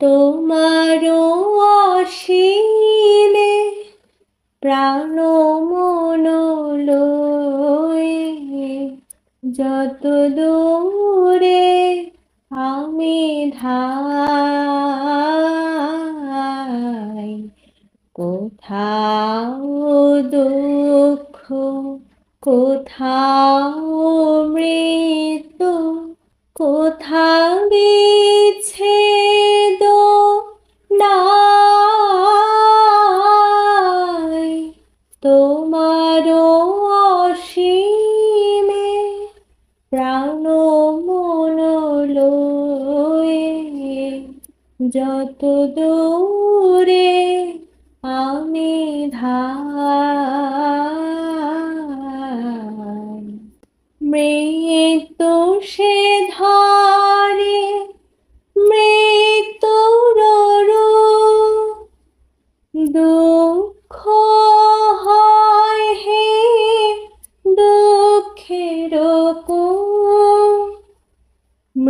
তোমারও অসীমে প্রাণ মন যত দূরে আমি ধাই কোথাও দুঃখ কোথাও মৃত্যু কোথাও প্রাণ মন যত দূরে আমি ধার মৃত্যু সে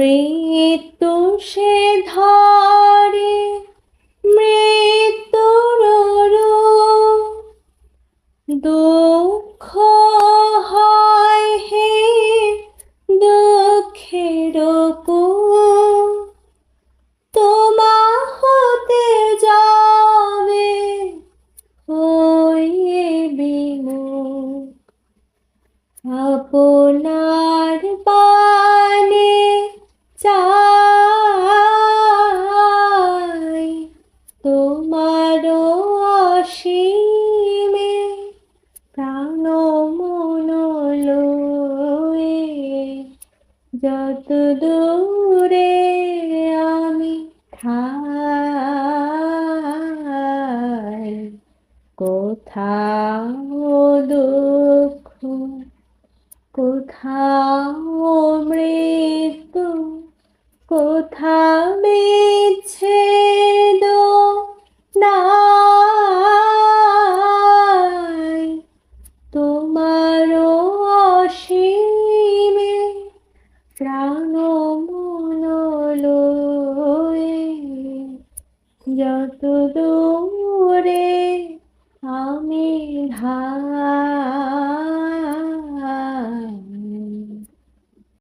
মৃত্যু সে ধরে মৃত্যুর দুঃখ যত দূরে আমি ঠাই কোথাও দুঃখ কোথাও প্রাণ মন লয়ে যত দূরে আমি ধাই